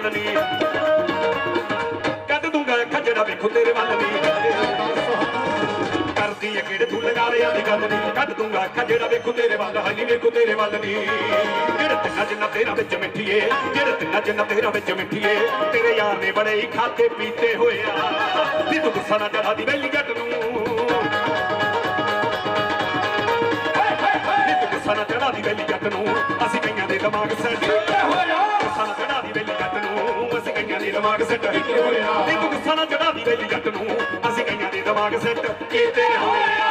ਨਹੀਂ ਕੱਢ ਦੂੰਗਾ ਖਜੜਾ ਵੇਖੋ ਤੇਰੇ ਵੱਲ ਨਹੀਂ ਕਰਦੀ ਏ ਕਿਹੜੇ ਤੂੰ ਲਗਾ ਰਿਆ ਦੀ ਗੱਲ ਨਹੀਂ ਕੱਢ ਦੂੰਗਾ ਖਜੜਾ ਵੇਖੋ ਤੇਰੇ ਵੱਲ ਹਾਲੀ ਵੇਖੋ ਤੇਰੇ ਵੱਲ ਨਹੀਂ ਜਿਹੜੇ ਤਿੰਨਾਂ ਜਿੰਨਾ ਤੇਰਾ ਵਿੱਚ ਮਿੱਠੀਏ, ਜਿਹੜੇ ਤਿੰਨਾ ਜਿੰਨਾ ਤੇਰਾ ਵਿੱਚ ਮਿੱਠੀਏ, ਤੇਰੇ ਯਾਰ ਨੇ ਬੜੇ ਹੀ ਖਾਤੇ ਪੀਤੇ ਹੋਏ ਆ। ਨੀ ਤੂੰ ਗੁੱਸਾ ਨਾ ਚੜਾ ਦੀ ਬੈਲੀ ਜੱਟ ਨੂੰ ਨੀ ਤੂੰ ਗੁੱਸਾ ਨਾ ਚੜਾ ਦੀ ਬੈਲੀ ਜੱਟ ਨੂੰ ਅਸੀਂ ਕਈਆਂ ਦੇ ਦਿਮਾਗ ਸੈੱਟ ਗੁੱਸਾ ਨਾ ਚੜਾ ਦੀ ਬੈਲੀ ਜੱਟ ਨੂੰ ਅਸੀਂ ਕਈਆਂ ਦੇ ਦਿਮਾਗ ਸੈੱਟ ਕੀਤੇ ਹੋਏ ਆ ਨੀ ਤੂੰ ਗੁੱਸਾ ਨਾ ਚੜਾ ਦੀ ਬੈਲੀ ਜੱਟ ਨੂੰ ਅਸੀਂ ਕਈਆਂ ਦੇ ਦਿਮਾਗ ਸੈੱਟ ਕੀਤੇ ਹੋਏ। ਆ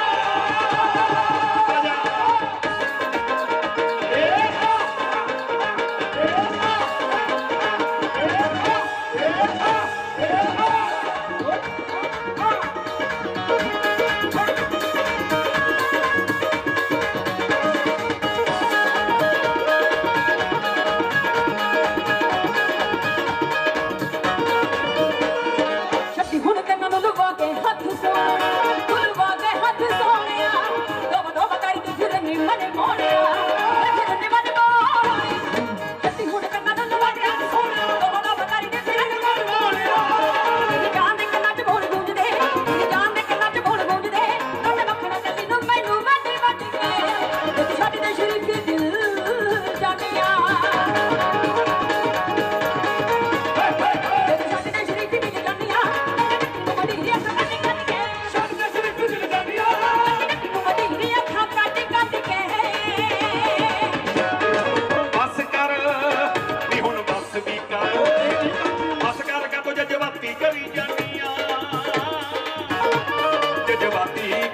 money, money.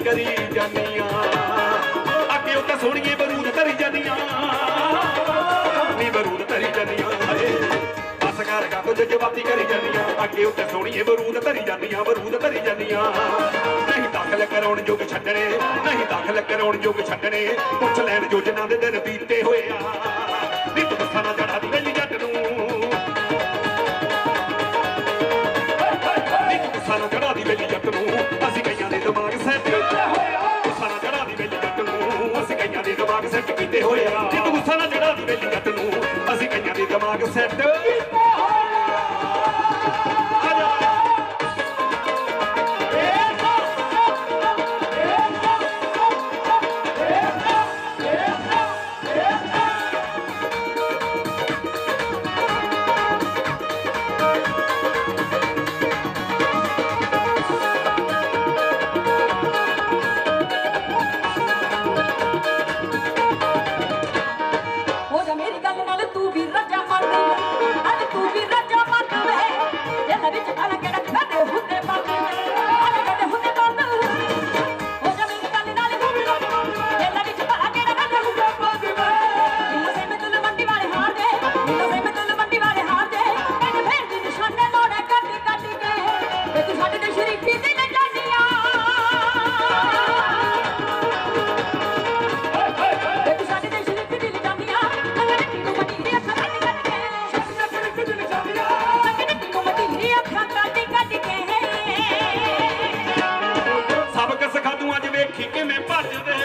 ਕਰੀ ਜਾਨੀਆਂ ਅੱਗੇ ਉੱਤੇ ਸੋਹਣੀਏ ਬਰੂਦ ਧਰੀ ਜਾਨੀਆਂ ਨੀ ਬਰੂਦ ਧਰੀ ਜਾਨੀਆਂ ਹਾਏ ਬਸ ਕਰ ਕਾ ਤੋ ਜਜ਼ਬਾਤੀ ਕਰੀ ਜਾਨੀਆਂ ਅੱਗੇ ਉੱਤੇ ਸੋਹਣੀਏ ਬਰੂਦ ਧਰੀ ਜਾਨੀਆਂ ਬਰੂਦ ਧਰੀ ਜਾਨੀਆਂ ਨਹੀਂ ਦਾਖਲ ਕਰਾਉਣ ਯੋਗ ਛੱਡਣੇ, ਨਹੀਂ ਦਾਖਲ ਕਰਾਉਣ ਯੋਗ ਛੱਡਣੇ। ਪੁੱਛ ਲੈਣ ਯੋਜਨਾ ਦੇ ਦਿਨ ਬੀਤੇ ਹੋਏ ਆ। ਨੀ ਤੂੰ ਦੇ ਦਿਮਾਗ ਸੈੱਟ ਕੀਤੇ ਹੋਏ ਆ। ਨੀ ਗੁੱਸਾ ਨਾ ਚੜਾ ਦੀ ਵੇਲੀ ਨੂੰ। ਅਸੀਂ ਕਈਆਂ ਦੇ ਦਿਮਾਗ ਸੈੱਟ ਵੇਖੀ ਕਿਵੇਂ ਭੱਜਦੇ।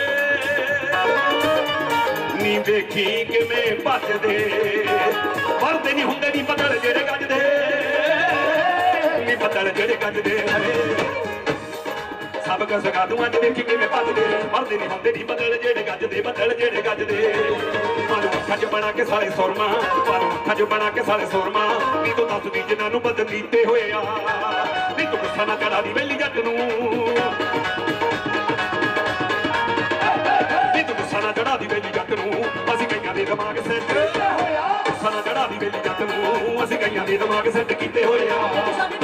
ਨੀ ਵੇਖੀ ਕਿਵੇਂ ਭੱਜਦੇ। ਵਰਦੇ ਨਹੀਂ ਹੁੰਦੇ ਨਹੀਂ ਬਦਲ ਜਿਹੜੇ ਗੱਜਦੇ। ਬਦਲ ਜਿਹੜੇ ਗੱਜਦੇ ਹਰੇ ਸਬਕ ਸਿਖਾ ਦੂੰ ਅੱਜ ਵੇਖੀ ਕਿਵੇਂ ਭੱਜਦੇ ਵਰਦੇ ਨਹੀਂ ਹੁੰਦੇ ਨਹੀਂ ਬਦਲ ਜਿਹੜੇ ਗੱਜਦੇ ਬਦਲ ਜਿਹੜੇ ਗੱਜਦੇ। ਮਾਰੂ ਖੱਜ ਬਣਾ ਕੇ ਸਾਲੇ ਸੁਰਮਾ ਮਾਰੂ ਖੱਜ ਬਣਾ ਕੇ ਸਾਲੇ ਸੁਰਮਾ, ਨੀ ਤੂੰ ਦੱਸਦੀ ਜਿਨ੍ਹਾਂ ਨੂੰ ਬਦਲ ਕੀਤੇ ਹੋਏ ਆ। ਨੀ ਤੂੰ ਗੁੱਸਾ ਨਾ ਚੜਾ ਦੀ ਵੇਲੀ ਜੱਟ ਨੂੰ। ਨੀ ਤੂੰ ਗੁੱਸਾ ਨਾ ਚੜਾ ਦੀ ਵੇਲੀ ਜੱਟ ਨੂੰ। ਅਸੀਂ ਕਈਆਂ ਦੇ ਦਿਮਾਗ ਸੈੱਟ ਗੁੱਸਾ ਨਾ ਚੜਾ ਦੀ ਵੇਲੀ ਜੱਟ ਨੂੰ। ਅਸੀਂ ਕਈਆਂ ਦੇ ਦਿਮਾਗ ਸੈੱਟ ਕੀਤੇ ਹੋਏ ਆ।